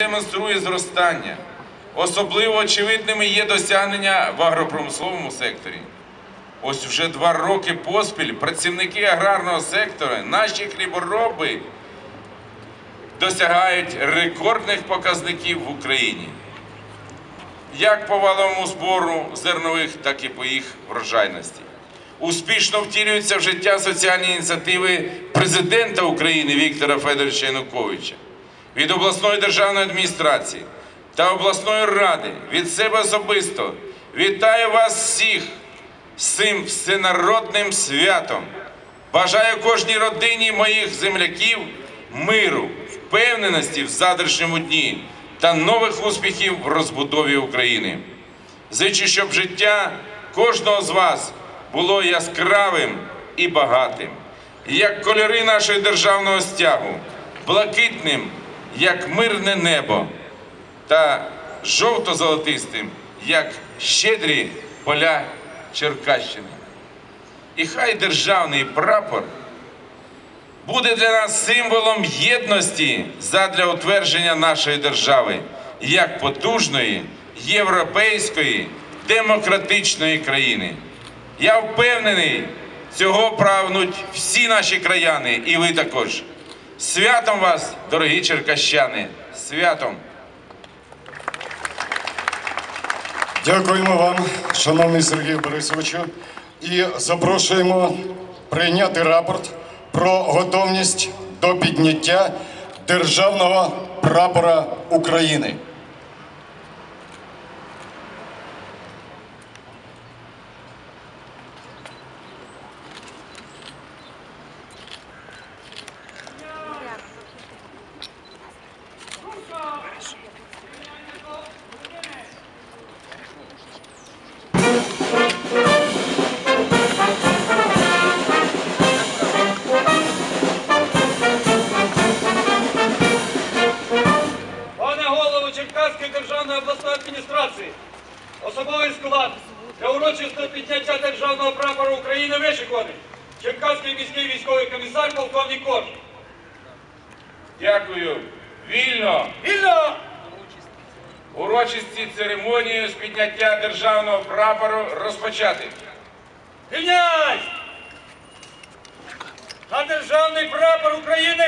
демонструє зростання. Особливо очевидними є досягнення в агропромисловому секторі. Ось вже два роки поспіль працівники аграрного сектора, наші хлібороби, досягають рекордних показників в Україні. Як по валовому збору зернових, так і по їх врожайності. Успішно втілюються в життя соціальні ініціативи президента України Віктора Федоровича Януковича від обласної державної адміністрації та обласної ради від себе особисто вітаю вас всіх з цим всенародним святом. Бажаю кожній родині моїх земляків миру, впевненості в завтрашньому дні та нових успіхів в розбудові України. Зичу, щоб життя кожного з вас було яскравим і багатим, як кольори нашого державного стягу, блакитним, як мирне небо, та жовто-золотистим, як щедрі поля Черкащини. І хай державний прапор буде для нас символом єдності задля утвердження нашої держави як потужної європейської демократичної країни. Я впевнений, цього прагнуть всі наші краяни, і ви також. Святом вас, дорогі черкащани! Святом! Дякуємо вам, шановний Сергій Борисовичу, і запрошуємо прийняти рапорт про готовність до підняття державного прапора України. Черкаської державної обласної адміністрації, особовий склад для урочистого підняття державного прапора України вишикуваний. Черкаський міський військовий комісар полковник Корж. Дякую! Вільно! Вільно! Урочисті церемонію з підняття державного прапору розпочати. Рівняйсь! На державний прапор України!